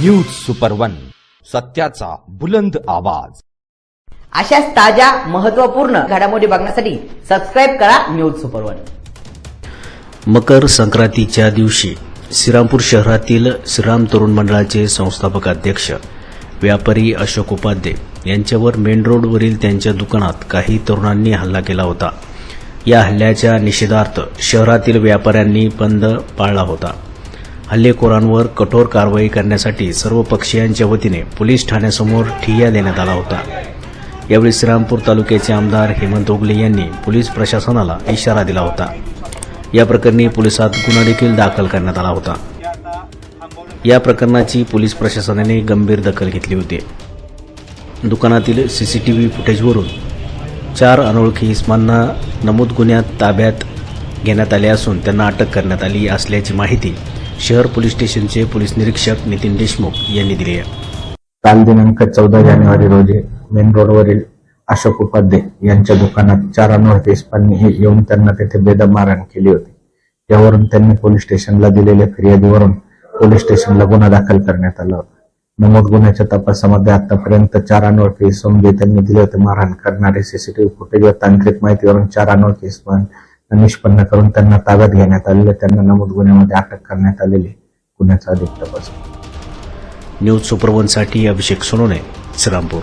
News super one सत्याचा बुलंद आवाज. अशाच ताज्या महत्त्वपूर्ण घडामोडी बघण्यासाठी सबस्क्राईब करा न्यूज सुपर वन मकर संक्रांतीच्या दिवशी श्रीरामपूर शहरातील श्रीराम तरुण मंडळाचे संस्थापक अध्यक्ष व्यापारी अशोक उपाध्ये यांच्यावर मेन रोडवरील त्यांच्या दुकानात काही तरुणांनी हल्ला केला होता. या हल्ल्याच्या निषेधार्थ शहरातील व्यापाऱ्यांनी बंद पाळला होता. हल्लेखोरांवर कठोर कारवाई करण्यासाठी सर्व पक्षीयांच्या वतीने पोलीस ठाण्यासमोर ठिय्या देण्यात आला होता. यावेळी श्रीरामपूर तालुक्याचे आमदार हेमंत ओगले यांनी पोलीस प्रशासनाला इशारा दिला होता. या प्रकरणी पोलिसात गुन्हा देखील दाखल करण्यात आला होता. या प्रकरणाची पोलीस प्रशासनाने गंभीर दखल घेतली होती. दुकानातील सीसीटीव्ही फुटेजवरून चार अनोळखी इस्मांना नमूद गुन्ह्यात ताब्यात घेण्यात आले असून त्यांना अटक करण्यात आली असल्याची माहिती शहर पोलीस स्टेशनचे पोलीस निरीक्षक नितीन देशमुख यांनी दिली. आहे काल दिनांक चौदा जानेवारी रोजी मेन रोडवरील अशोक उपाध्ये यांच्या दुकानात चार अनोळखी इस्पांनी येऊन त्यांना तेथे बेदम मारहाण केली होती. यावरून त्यांनी पोलीस स्टेशनला दिलेल्या फिर्यादीवरून पोलीस स्टेशनला गुन्हा दाखल करण्यात आला होता. नमूद गुन्ह्याच्या तपासामध्ये आतापर्यंत चार अनोळखी सोमजे त्यांनी दिले होते मारहाण करणारे सीसीटीव्ही फुटेज व तांत्रिक माहितीवरून चार अनोळखी निष्पन्न करून त्यांना ताब्यात घेण्यात आलेले त्यांना नमूद गुन्ह्यामध्ये अटक करण्यात आलेली गुन्ह्याचा अधिक तपास. न्यूज सुपरवनसाठी अभिषेक सोनोने श्रीरामपूर.